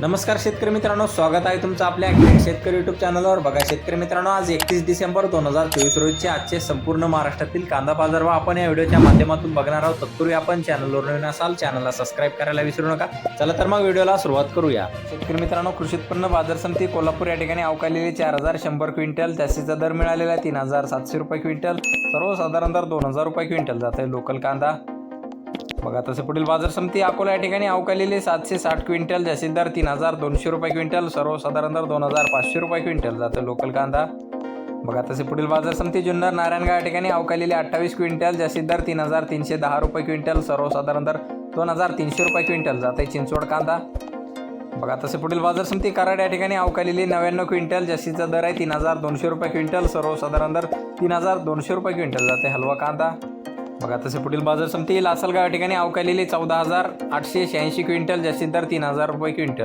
नमस्कार शेतकरी मित्रांनो स्वागत आहे तुमचं आपल्या शेतकरी युट्यूब चॅनलवर बघा शेतकरी मित्रांनो आज एकतीस डिसेंबर दोन हजार चोवीस रोजीचे आजचे संपूर्ण महाराष्ट्रातील कांदा बाजार व आपण या व्हिडिओच्या माध्यमातून बघणार आहोत. तत्पूर्वी आपण चॅनलवर नवीन असाल चॅनलला सबस्क्राईब करायला विसरू नका. चला तर मग व्हिडिओला सुरुवात करूया. शेतकरी मित्रांनो कृषी उत्पन्न बाजार समिती कोल्हापूर या ठिकाणी अवकालेली चार हजार शंभर क्विंटल त्यासीचा दर मिळालेला आहे तीन हजार सातशे रुपये क्विंटल. सर्वसाधारण दर दोन हजार रुपये क्विंटल जात आहे लोकल कांदा. बघा तसं पुढील बाजार समिती अकोला या ठिकाणी अवकालेले सातशे साठ क्विंटल जास्तीत दर तीन हजार दोनशे रुपये क्विंटल सर्वसाधारण दर दोन हजार पाचशे रुपये क्विंटल जातं लोकल कांदा. बघा तसे पुढील बाजार समिती जुन्नर नारायणगाव या ठिकाणी अवकालेले अठ्ठावीस क्विंटल जास्तीत दर तीन हजार तीनशे दहा रुपये क्विंटल सर्वसाधारण दर दोन हजार तीनशे रुपये क्विंटल जाते चिंचवड कांदा. बघा तसे पुढील बाजार समिती कराड या ठिकाणी अवकालेली नव्याण्णव क्विंटल जास्तीचा दर आहे तीन हजार दोनशे रुपये क्विंटल सर्वसाधारण दर तीन हजार दोनशे रुपये क्विंटल जाते हलवा कांदा. बघा तसे पुढील बाजार समिती लासलगाव या ठिकाणी अवकालेली चौदा हजार आठशे शहाऐंशी क्विंटल जास्तीत दर तीन हजार रुपये क्विंटल.